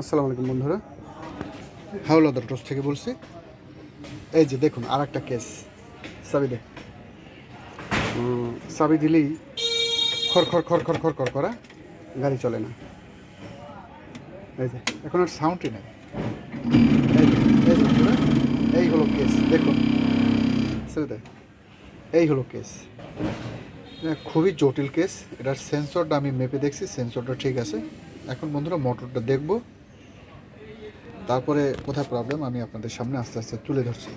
আসসালামু আলাইকুম বন্ধুরা। হাওলাদার টোস থেকে বলছি। এই যে দেখুন আর একটা কেস। চাবি দে। চাবি দিলেই খর খর খর খর খর খর করা গাড়ি চলে না। এই যে, এখন আর সাউন্ডই নেই। এই হলো কেস। দেখুন ছেড়ে দে। এই হলো কেস। খুবই জটিল কেস। এটার সেন্সরটা আমি মেপে দেখছি সেন্সরটা ঠিক আছে। এখন বন্ধুরা মোটরটা দেখব। তারপরে কোথায় প্রবলেম আমি আপনাদের সামনে আস্তে আস্তে তুলে ধরছি।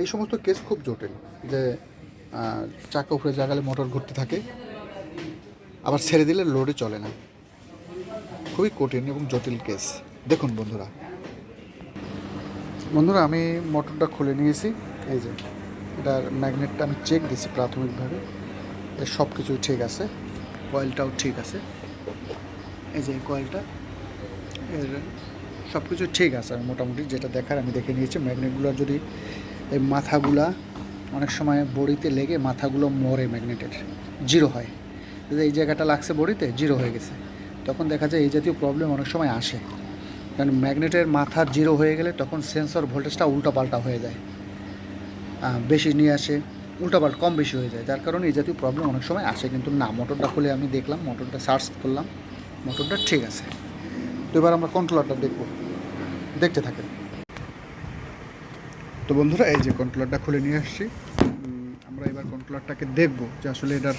এই সমস্ত কেস খুব জটিল যে চাকা উপরে জাগালে মোটর ঘুরতে থাকে, আবার ছেড়ে দিলে লোডে চলে না। খুবই কঠিন এবং জটিল কেস দেখুন বন্ধুরা। বন্ধুরা, আমি মোটরটা খুলে নিয়েছি। এই যে, এটার ম্যাগনেটটা আমি চেক দিছি প্রাথমিকভাবে। এর সব কিছুই ঠিক আছে। কয়েলটাও ঠিক আছে। এই যে কয়েলটা এর সব কিছু ঠিক আছে মোটামুটি যেটা দেখার আমি দেখে নিয়েছি। ম্যাগনেটগুলোর যদি এই মাথাগুলা অনেক সময় বড়িতে লেগে মাথাগুলো মরে ম্যাগনেটের, জিরো হয়। এই জায়গাটা লাগছে বড়িতে, জিরো হয়ে গেছে। তখন দেখা যায় এই জাতীয় প্রবলেম অনেক সময় আসে। কারণ ম্যাগনেটের মাথা জিরো হয়ে গেলে তখন সেন্সর ভোল্টেজটা উল্টাপাল্টা হয়ে যায়। বেশি নিয়ে আসে, উল্টাপাল্টা কম বেশি হয়ে যায়। যার কারণে এই জাতীয় প্রবলেম অনেক সময় আসে। কিন্তু না মোটরটা খুলে আমি দেখলাম মোটরটা সার্চ করলাম মোটরটা ঠিক আছে। তো এবার আমরা কন্ট্রোলারটা দেখব। দেখতে থাকেন। তো বন্ধুরা, এই যে কন্ট্রোলারটা খুলে নিয়ে আসছি। আমরা এবার কন্ট্রোলারটাকে দেখব যে আসলে এটার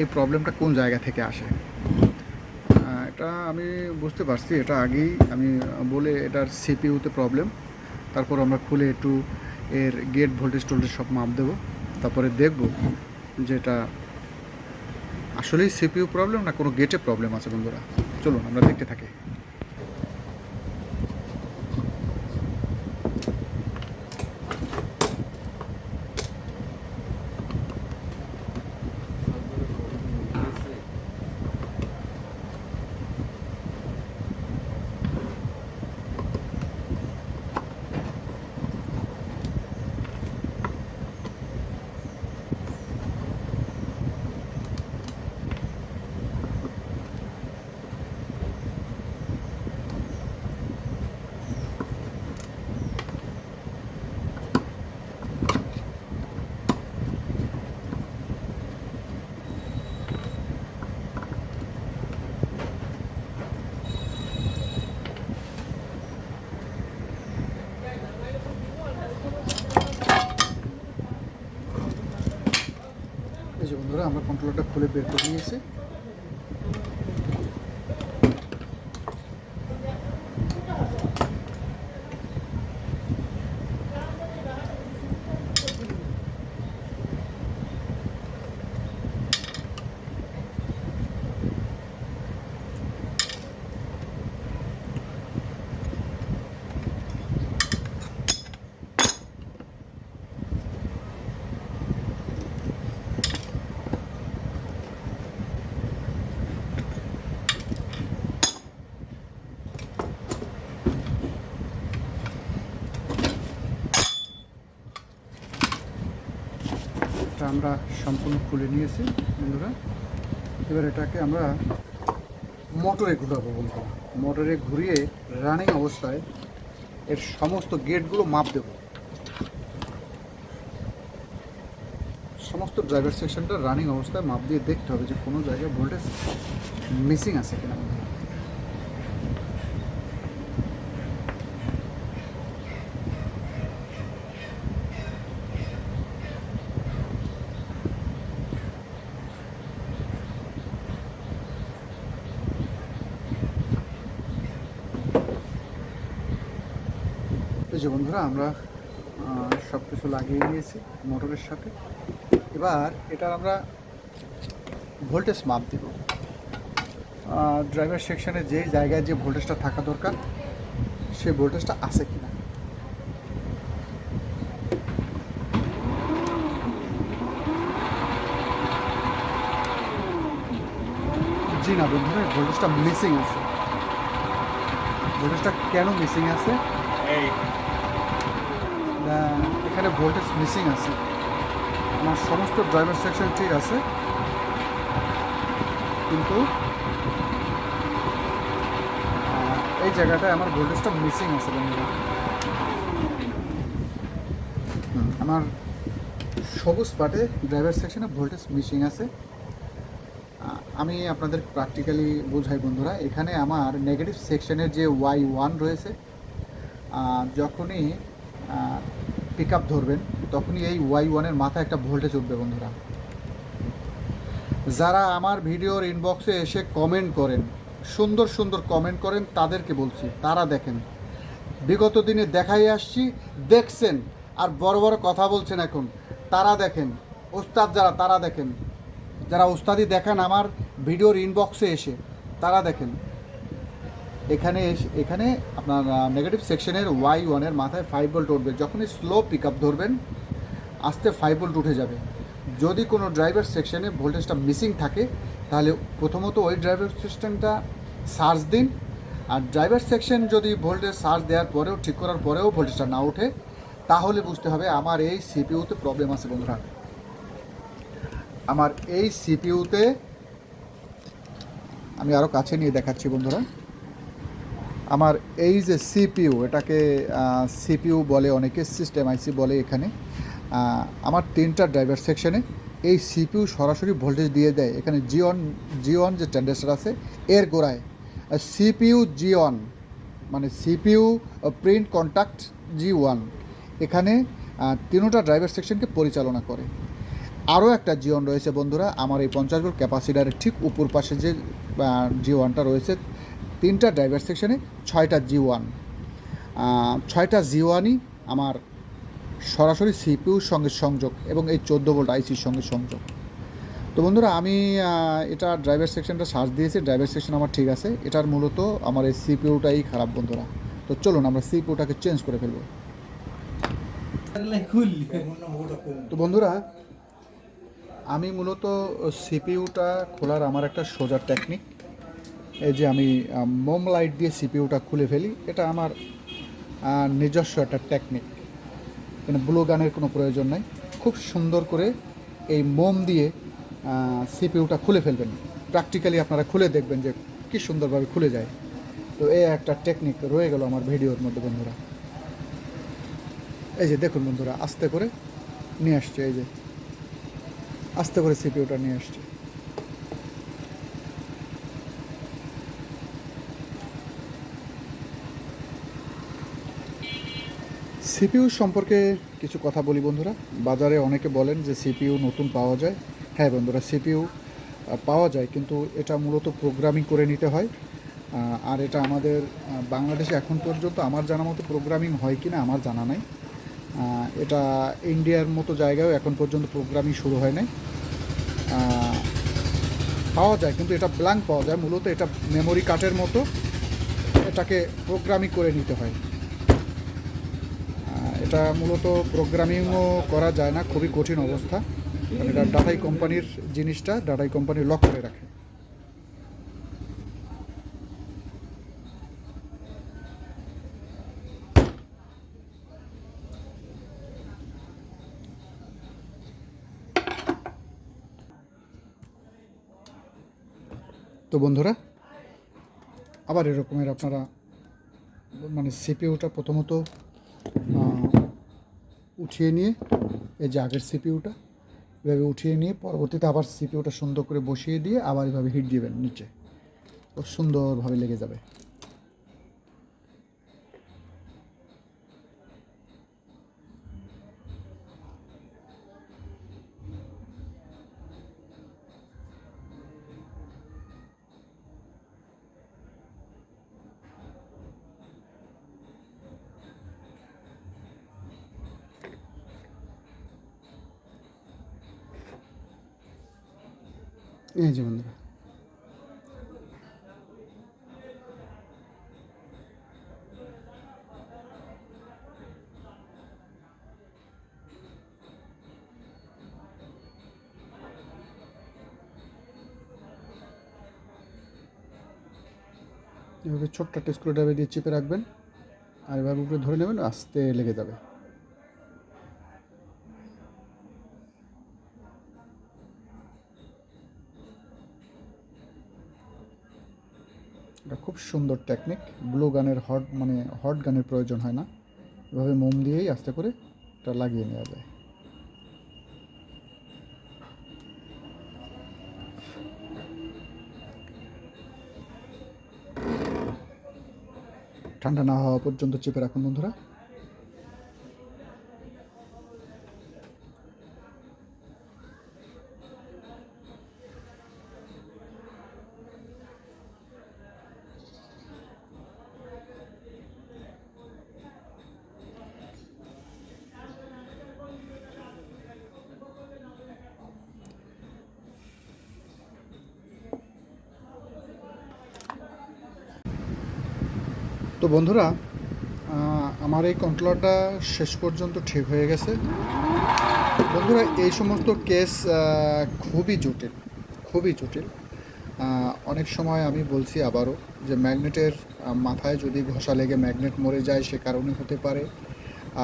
এই প্রবলেমটা কোন জায়গা থেকে আসে। এটা আমি বুঝতে পারছি, এটা আগেই আমি বলে এটার সিপিইউতে প্রবলেম। তারপর আমরা খুলে একটু এর গেট ভোল্টেজ টোল্টেজ সব মাপ দেবো। তারপরে দেখব যে এটা আসলেই সিপিইউ প্রবলেম না কোনো গেটে প্রবলেম আছে বন্ধুরা। চলুন, আমরা দেখতে থাকি এই যে বন্ধুরা খুলে বের করে নিয়েছি এটা আমরা সম্পূর্ণ খুলে নিয়েছি, বন্ধুরা। এবার এটাকে আমরা মোটরে ঘুরাবো, বন্ধুরা। মোটরে ঘুরিয়ে রানিং অবস্থায় এর সমস্ত গেটগুলো মাপ দেব। সমস্ত ড্রাইভার সেকশনটা রানিং অবস্থায় মাপ দিয়ে দেখতে হবে যে কোনো জায়গায় ভোল্টেজ মিসিং আছে কিনা যে বন্ধুরা আমরা সব কিছু লাগিয়ে নিয়েছি মোটরের সাথে। এবার এটার আমরা ভোল্টেজ মাপ দিব। ড্রাইভার সেকশানে যে জায়গায় যে ভোল্টেজটা থাকা দরকার সে ভোল্টেজটা আছে কিনা। জি না বন্ধুরা ভোল্টেজটা মিসিং আছে। ভোল্টেজটা কেন মিসিং আছে? না, এখানে ভোল্টেজ মিসিং আছে। আমার সমস্ত ড্রাইভার সেকশন ঠিক আছে। কিন্তু এই জায়গাটায় আমার ভোল্টেজটা মিসিং আছে বন্ধুরা। আমার সবুজ পাটে ড্রাইভার সেকশনে ভোল্টেজ মিসিং আছে। আমি আপনাদের প্র্যাকটিক্যালি বোঝাই বন্ধুরা, এখানে আমার নেগেটিভ সেকশনের যে ওয়াই ওয়ান রয়েছে যখনই পিক আপ ধরবেন, তখনই এই ওয়াই ওয়ানের মাথায় একটা ভোল্টেজ উঠবে বন্ধুরা। যারা আমার ভিডিওর ইনবক্সে এসে কমেন্ট করেন, সুন্দর সুন্দর কমেন্ট করেন, তাদেরকে বলছি, তারা দেখেন। বিগত দিনে দেখাই আসছি, দেখছেন, আর বড় বড় কথা বলছেন এখন, তারা দেখেন, ওস্তাদ যারা, তারা দেখেন। যারা ওস্তাদি দেখেন আমার ভিডিওর ইনবক্সে এসে, তারা দেখেন। এখানে এখানে আপনার নেগেটিভ সেকশনের ওয়াই ওয়ানের মাথায় ফাইভ ভোল্ট উঠবে। যখনই স্লো পিক আপ ধরবেন, আস্তে ফাইভ ভোল্ট উঠে যাবে। যদি কোনো ড্রাইভার সেকশনে ভোল্টেজটা মিসিং থাকে, তাহলে প্রথমত ওই ড্রাইভার সিস্টেমটা সার্চ দিন। আর ড্রাইভার সেকশন যদি ভোল্টেজ সার্চ দেওয়ার পরেও, ঠিক করার পরেও ভোল্টেজটা না ওঠে, তাহলে বুঝতে হবে আমার এই সিপিউতে প্রবলেম আছে বন্ধুরা। আমার এই সিপিউতে আমি আরও কাছে নিয়ে দেখাচ্ছি বন্ধুরা। আমার এই যে সিপিইউ এটাকে সিপিইউ বলে, অনেকে সিস্টেম আইসি বলে এখানে আমার তিনটা ড্রাইভার সেকশনে এই সিপিইউ সরাসরি ভোল্টেজ দিয়ে দেয়। এখানে জিওন জিওন যে ট্যান্ডেস্টার আছে, এর গোড়ায় সিপিইউ জিওন মানে CPU print contact G one এখানে তিনোটা ড্রাইভার সেকশনকে পরিচালনা করে। আরও একটা জিওন রয়েছে বন্ধুরা, আমার এই পঞ্চাশ ভোল্ট ক্যাপাসিটারের ঠিক উপর পাশে যে জিওয়ানটা রয়েছে তিনটা ড্রাইভার সেকশনে ছয়টা জি ওয়ান ছয়টা জি ওয়ানই আমার সরাসরি সিপিউর সঙ্গে সংযোগ এবং এই চোদ্দ ভোল্ট আইসির সঙ্গে সংযোগ। তো বন্ধুরা, আমি এটা ড্রাইভার সেকশনটা সার্চ দিয়েছি ড্রাইভার সেকশন আমার ঠিক আছে। এটার মূলত আমার এই সিপিউটাই খারাপ বন্ধুরা। তো চলুন, আমরা সিপিউটাকে চেঞ্জ করে ফেলব। তো বন্ধুরা, আমি মূলত সিপিইউটা খোলার আমার একটা সোজা টেকনিক এই যে আমি মোম লাইট দিয়ে সিপিইউটা খুলে ফেলি, এটা আমার নিজস্ব একটা টেকনিক মানে ব্লু গানের কোনো প্রয়োজন নাই। খুব সুন্দর করে এই মোম দিয়ে সিপিইউটা খুলে ফেলবেন। প্র্যাকটিক্যালি আপনারা খুলে দেখবেন যে কী সুন্দরভাবে খুলে যায়। তো এই একটা টেকনিক রয়ে গেল আমার ভিডিওর মধ্যে, বন্ধুরা। এই যে দেখুন বন্ধুরা, আস্তে করে নিয়ে আসছে, এই যে। আস্তে করে সিপিইউটা নিয়ে আসছে। সিপিইউ সম্পর্কে কিছু কথা বলি বন্ধুরা। বাজারে অনেকে বলেন যে সিপিইউ নতুন পাওয়া যায়। হ্যাঁ বন্ধুরা, সিপিইউ পাওয়া যায় কিন্তু এটা মূলত প্রোগ্রামিং করে নিতে হয়। আর এটা আমাদের বাংলাদেশে এখন পর্যন্ত আমার জানা মতো প্রোগ্রামিং হয় কি না আমার জানা নাই। এটা ইন্ডিয়ার মতো জায়গায়ও এখন পর্যন্ত প্রোগ্রামিং শুরু হয় নাই। পাওয়া যায় কিন্তু এটা ব্ল্যাঙ্ক পাওয়া যায়। মূলত এটা মেমোরি কার্ডের মতো এটাকে প্রোগ্রামিং করে নিতে হয়। এটা মূলত প্রোগ্রামিংও করা যায় না, খুবই কঠিন অবস্থা। এটা ডাটাই কোম্পানির জিনিসটা ডাটাই কোম্পানি লক করে রাখে। তো বন্ধুরা, আবার এরকমের আপনারা মানে সিপিইউটা প্রথমত উঠিয়ে নিয়ে, এই যে আগের সিপিউটা এভাবে উঠিয়ে নিয়ে পরবর্তীতে আবার সিপিউটা সুন্দর করে বসিয়ে দিয়ে আবার এভাবে হিট দিবেন নিচে। খুব সুন্দরভাবে লেগে যাবে। এই যে বন্ধুরা। এভাবে ছোট্ট একটা স্ক্রু ড্রাইভার দিয়ে চেপে রাখবেন, আর এভাবে উপরে ধরে নেবেন, আস্তে লেগে যাবে। এটা খুব সুন্দর টেকনিক ব্লু গানের হট মানে হট গানের প্রয়োজন হয় না। এভাবে মোম দিয়েই আস্তে করে এটা লাগিয়ে নেওয়া যায়। ঠান্ডা না হওয়া পর্যন্ত চেপে রাখুন বন্ধুরা। তো বন্ধুরা আমার এই কন্ট্রোলারটা শেষ পর্যন্ত ঠিক হয়ে গেছে। বন্ধুরা, এই সমস্ত কেস খুবই জটিল খুবই জটিল। অনেক সময় আমি বলছি আবারও যে ম্যাগনেটের মাথায় যদি ঘষা লেগে ম্যাগনেট মরে যায়, সে কারণে হতে পারে।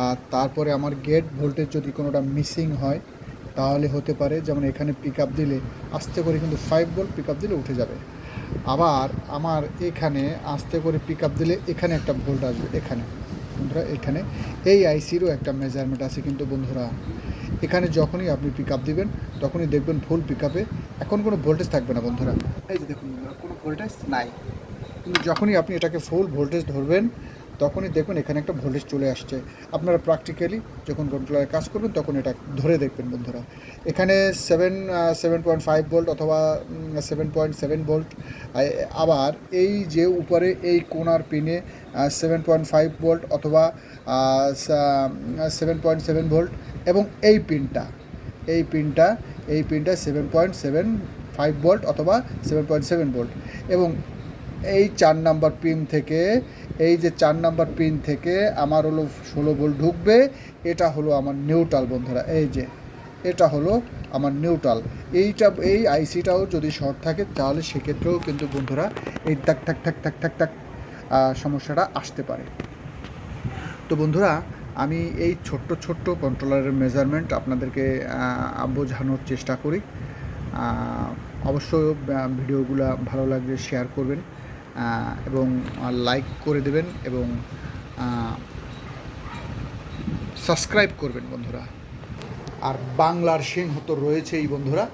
আর তারপরে আমার গেট ভোল্টেজ যদি কোনোটা মিসিং হয়, তাহলে হতে পারে, যেমন এখানে পিক দিলে, আস্তে করে কিন্তু ফাইভ ভোল্ট পিক দিলে উঠে যাবে। আবার আমার এখানে আস্তে করে পিক দিলে এখানে একটা ভোল্ট আসবে, এখানে। বন্ধুরা, এখানে। এই আইসিরও একটা মেজারমেন্ট আছে কিন্তু বন্ধুরা। এখানে যখনই আপনি পিক আপ দেবেন, তখনই দেখবেন ফুল পিক আপে এখন কোনো ভোল্টেজ থাকবে না বন্ধুরা। এই যে দেখুন বন্ধুরা, কোনো ভোল্টেজ নাই। কিন্তু যখনই আপনি এটাকে ফুল ভোল্টেজ ধরবেন তখনই দেখবেন এখানে একটা ভোল্টেজ চলে আসছে। আপনারা প্র্যাকটিক্যালি যখন কন্ট্রোলারে কাজ করবেন, তখন এটা ধরে দেখবেন বন্ধুরা। এখানে seven seven point five volt অথবা সেভেন পয়েন্ট সেভেন ভোল্ট আবার এই যে উপরে এই কোনার পিনে সেভেন পয়েন্ট ফাইভ ভোল্ট অথবা সেভেন পয়েন্ট সেভেন ভোল্ট এবং এই পিনটা এই পিনটা এই পিনটা seven point seven five volt অথবা সেভেন পয়েন্ট সেভেন ভোল্ট এবং এই চার নাম্বার পিন থেকে এই যে চার নাম্বার পিন থেকে আমার হলো ষোলো ভোল্ট ঢুকবে। এটা হলো আমার নিউট্রাল বন্ধুরা এই যে এটা হলো আমার নিউট্রাল। এইটা এই আইসিটাও যদি শর্ট থাকে তাহলে সেক্ষেত্রেও কিন্তু বন্ধুরা এই টাক টাক টাক টাক টাক আহ, সমস্যাটা আসতে পারে। তো বন্ধুরা আমি এই ছোট্ট ছোট্ট কন্ট্রোলারের মেজারমেন্ট আপনাদেরকে বোঝানোর চেষ্টা করি। আহ, অবশ্যই ভিডিওগুলো ভালো লাগলে শেয়ার করবেন। এবং লাইক করে দেবেন এবং সাবস্ক্রাইব করবেন বন্ধুরা। আর বাংলার সিংহ তো রয়েছেই বন্ধুরা।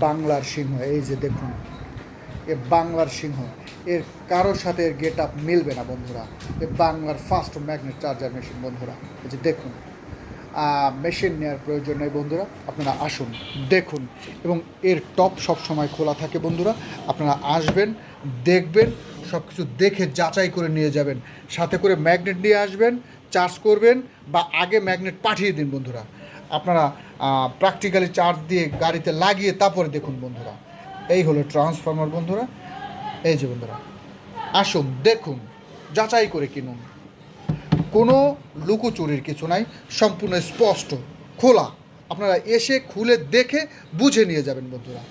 বাংলার সিংহ, এই যে দেখুন, এ বাংলার সিংহ। এর কারোর সাথে এর গেট আপ মিলবে না বন্ধুরা। এ বাংলার ফার্স্ট ম্যাগনেট চার্জার মেশিন বন্ধুরা। এই যে দেখুন। মেশিন নেওয়ার প্রয়োজন নেই বন্ধুরা। আপনারা আসুন, দেখুন এবং এর টপ সব সময় খোলা থাকে বন্ধুরা। আপনারা আসবেন, দেখবেন সব কিছু দেখে যাচাই করে নিয়ে যাবেন। সাথে করে ম্যাগনেট নিয়ে আসবেন চার্জ করবেন বা আগে ম্যাগনেট পাঠিয়ে দিন বন্ধুরা। আপনারা প্র্যাকটিক্যালি চার্জ দিয়ে গাড়িতে লাগিয়ে তারপরে দেখুন বন্ধুরা। এই হলো ট্রান্সফর্মার বন্ধুরা। এই যে বন্ধুরা, আসুন, দেখুন, যাচাই করে কিনুন। কোনো লুকোচুরির কিছু নাই, সম্পূর্ণ স্পষ্ট, খোলা। আপনারা এসে, খুলে দেখে, বুঝে নিয়ে যাবেন বন্ধুরা।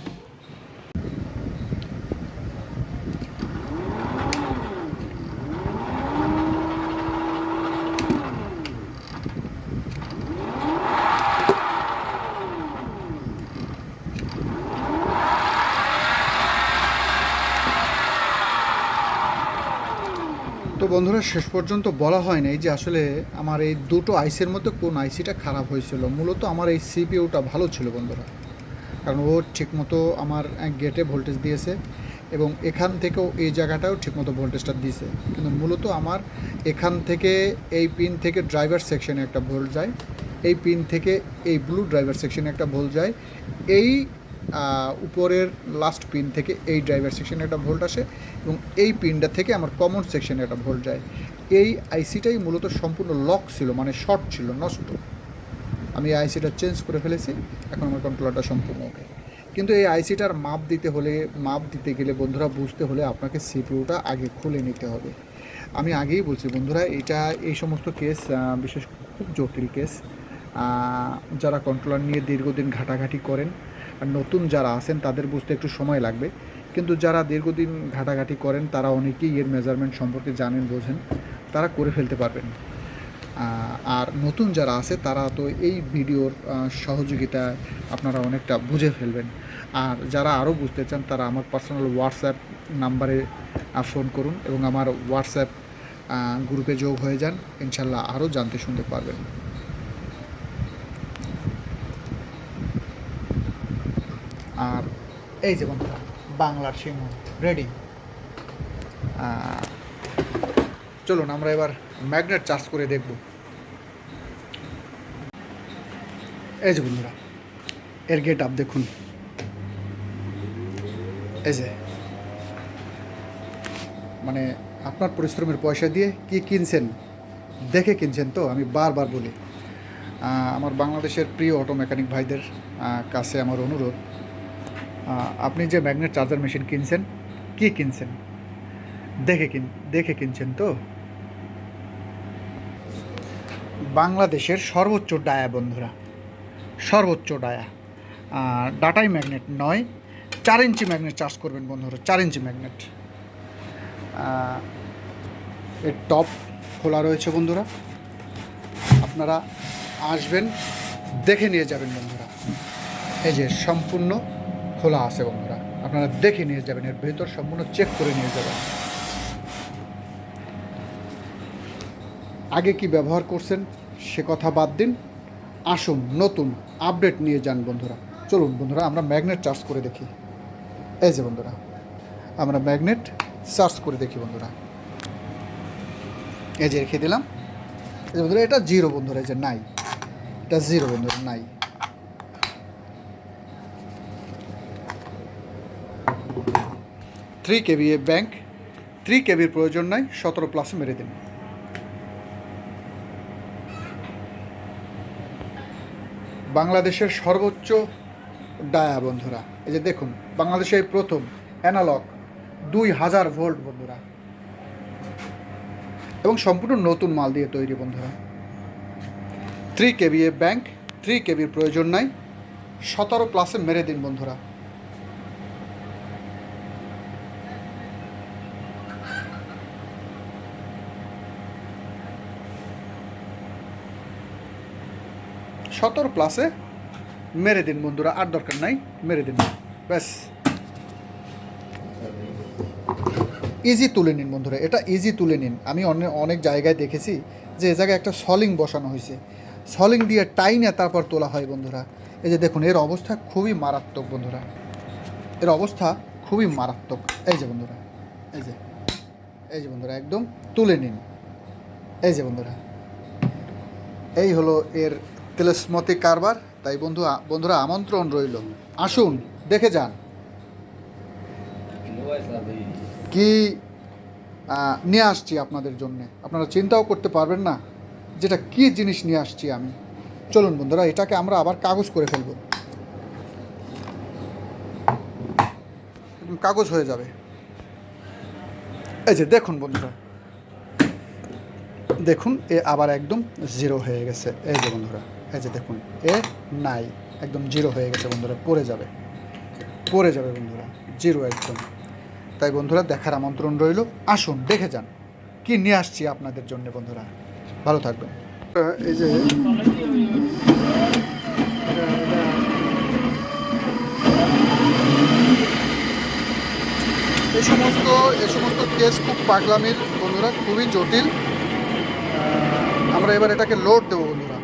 বন্ধুরা, শেষ পর্যন্ত বলা হয় নাই যে আসলে আমার এই দুটো আইসির মধ্যে কোন আইসিটা খারাপ হয়েছিল। মূলত আমার এই সিপিইউটা ভালো ছিল বন্ধুরা। কারণ ও ঠিকমতো আমার গেটে ভোল্টেজ দিয়েছে এবং এখান থেকেও এই জায়গাটাও ঠিকমতো ভোল্টেজটা দিয়েছে। কিন্তু মূলত আমার এখান থেকে এই পিন থেকে ড্রাইভার সেকশনে একটা ভোল্ট যায়, এই পিন থেকে এই ব্লু ড্রাইভার সেকশনে একটা ভোল্ট যায়। এই উপরের লাস্ট পিন থেকে এই ড্রাইভার সেকশনে একটা ভোল্ট আসে এবং এই পিনটা থেকে আমার কমন সেকশনে একটা ভোল্ট যায়। এই আইসিটাই মূলত সম্পূর্ণ লক ছিল মানে শর্ট ছিল, নষ্ট। আমি আইসিটা চেঞ্জ করে ফেলেছি, এখন আমার কন্ট্রোলারটা সম্পূর্ণ ওকে কিন্তু এই আইসিটার মাপ দিতে হলে, মাপ দিতে গেলে বন্ধুরা বুঝতে হলে আপনাকে সিপিউটা আগে খুলে নিতে হবে। আমি আগেই বলছি, বন্ধুরা, এটা এই সমস্ত কেস বিশেষ খুব জটিল কেস যারা কন্ট্রোলার নিয়ে দীর্ঘদিন ঘাটাঘাটি করেন নতুন যারা আছেন, তাদের বুঝতে একটু সময় লাগবে। কিন্তু যারা দীর্ঘদিন ঘাটাঘাটি করেন, তারা অনেকেই এর মেজারমেন্ট সম্পর্কে জানেন, বোঝেন, তারা করে ফেলতে পারবেন। আর নতুন যারা আছে, তারা তো এই ভিডিওর সহযোগিতায় আপনারা অনেকটা বুঝে ফেলবেন। আর যারা আরও বুঝতে চান, তারা আমার পার্সোনাল হোয়াটসঅ্যাপ নাম্বারে ফোন করুন এবং আমার হোয়াটসঅ্যাপ গ্রুপে যোগ হয়ে যান। ইনশাল্লাহ আরও জানতে শুনতে পারবেন। আর এই যে বন্ধুরা, বাংলার সিংহ রেডি চলুন আমরা এবার ম্যাগনেট চার্জ করে দেখব। এই যে বন্ধুরা, এর গেট আপ দেখুন। এই যে মানে আপনার পরিশ্রমের পয়সা দিয়ে কি কিনছেন, দেখে কিনছেন তো, আমি বারবার বলি। আমার বাংলাদেশের প্রিয় অটো মেকানিক ভাইদের কাছে আমার অনুরোধ আপনি যে ম্যাগনেট চার্জার মেশিন কিনছেন, কি কিনছেন? দেখে কিন, দেখে কিনছেন তো? বাংলাদেশের সর্বোচ্চ ডায়া বন্ধুরা, সর্বোচ্চ ডায়া। ডাটাই ম্যাগনেট নয়, চার ইঞ্চি ম্যাগনেট চার্জ করবেন বন্ধুরা, চার ইঞ্চি ম্যাগনেট এর টপ খোলা রয়েছে বন্ধুরা। আপনারা আসবেন, দেখে নিয়ে যাবেন বন্ধুরা। এই যে সম্পূর্ণ খোলা আছে বন্ধুরা। আপনারা দেখে নিয়ে যাবেন, এর ভেতর সম্পূর্ণ চেক করে নিয়ে যাবেন। আগে কি ব্যবহার করছেন, সে কথা বাদ দিন। আসুন, নতুন আপডেট নিয়ে যান বন্ধুরা। চলুন বন্ধুরা, আমরা ম্যাগনেট চার্জ করে দেখি। এই যে বন্ধুরা, আমরা ম্যাগনেট চার্জ করে দেখি বন্ধুরা। এই যে রেখে দিলাম। বন্ধুরা, এটা জিরো বন্ধুরা, এই যে নাই। এটা জিরো বন্ধুরা, নাই। থ্রি কেবি ব্যাংক, থ্রি কেবির প্রয়োজন নাই, সতেরো প্লাসে মেরে দিন। বাংলাদেশের সর্বোচ্চ ডায়া, বন্ধুরা, এই যে দেখুন, বাংলাদেশে প্রথম অ্যানালগ দুই হাজার ভোল্ট বন্ধুরা। এবং সম্পূর্ণ নতুন মাল দিয়ে তৈরি, বন্ধুরা। থ্রি কেবি ব্যাংক, থ্রি কেবির প্রয়োজন নাই, সতেরো প্লাসে মেরে দিন, বন্ধুরা। সতেরো প্লাসে মেরে দিন বন্ধুরা, আর দরকার নাই, মেরে দিন। ব্যাস। ইজি তুলে নিন বন্ধুরা, এটা ইজি তুলে নিন। আমি অনেক অনেক জায়গায় দেখেছি যে এ জায়গায় একটা সলিং বসানো হয়েছে। সলিং দিয়ে টাইনে তারপর তোলা হয় বন্ধুরা। এই যে দেখুন, এর অবস্থা খুবই মারাত্মক বন্ধুরা। এর অবস্থা খুবই মারাত্মক। এই যে বন্ধুরা, এই যে এই যে বন্ধুরা, একদম তুলে নিন। এই যে বন্ধুরা, এই হলো এর তেলসমতি কারবার। তাই বন্ধু, বন্ধুরা, আমন্ত্রণ রইল। আসুন, দেখে যান। কি নিয়ে আসছি আপনাদের জন্য? আপনারা চিন্তাও করতে পারবেন না যেটা কি জিনিস নিয়ে আসছি আমি। চলুন বন্ধুরা, এটাকে আমরা আবার কাগজ করে ফেলব। কাগজ হয়ে যাবে। এই যে, দেখুন বন্ধুরা। দেখুন, এ আবার একদম জিরো হয়ে গেছে। এই যে বন্ধুরা। এই যে দেখুন, এ নাই, একদম জিরো হয়ে গেছে বন্ধুরা, পড়ে যাবে পড়ে যাবে বন্ধুরা, জিরো একদম। তাই বন্ধুরা, দেখার আমন্ত্রণ রইল, আসুন, দেখে যান, কি নিয়ে আসছি আপনাদের জন্য বন্ধুরা, ভালো থাকবেন। এই যে, এই সমস্ত এই সমস্ত কেস খুব পাগলামির বন্ধুরা, খুবই জটিল। আমরা এবার এটাকে লোড দেবো বন্ধুরা।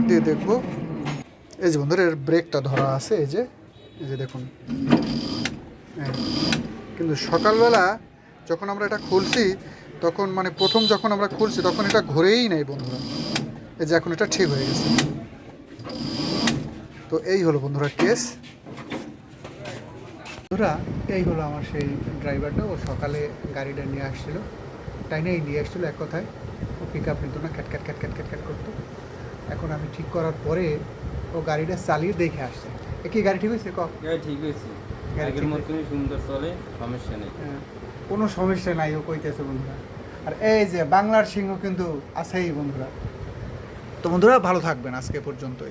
লোড দিয়ে দেখব। এই যে বন্ধুরা, এর ব্রেকটা ধরা আছে, এই যে এই যে দেখুন। হ্যাঁ। কিন্তু সকালবেলা যখন আমরা এটা খুলছি, তখন মানে প্রথম যখন আমরা খুলছি, তখন এটা ঘুরেই নেই বন্ধুরা। এই যে এখন এটা ঠিক হয়ে গেছে। তো এই হলো বন্ধুরা কেস বন্ধুরা, এই হলো আমার সেই ড্রাইভারটা ও সকালে গাড়িটা নিয়ে আসছিল। তাই নিয়ে আসছিল এক কথায়। ও পিক আপ নিত না cat cat cat cat cat cat করতো। এখন আমি ঠিক করার পরে ও গাড়িটা চালিয়ে দেখে আসছে। একই কি গাড়ি ঠিক হয়েছে? ক। গাড়ি ঠিক হয়েছে। আগের মতনই সুন্দর চলে সমস্যা নেই। হ্যাঁ, কোনো সমস্যা নাই ও কইতেছে বন্ধুরা। আর এই যে বাংলার সিংহ কিন্তু আছেই বন্ধুরা। তো বন্ধুরা ভালো থাকবেন আজকে পর্যন্তই।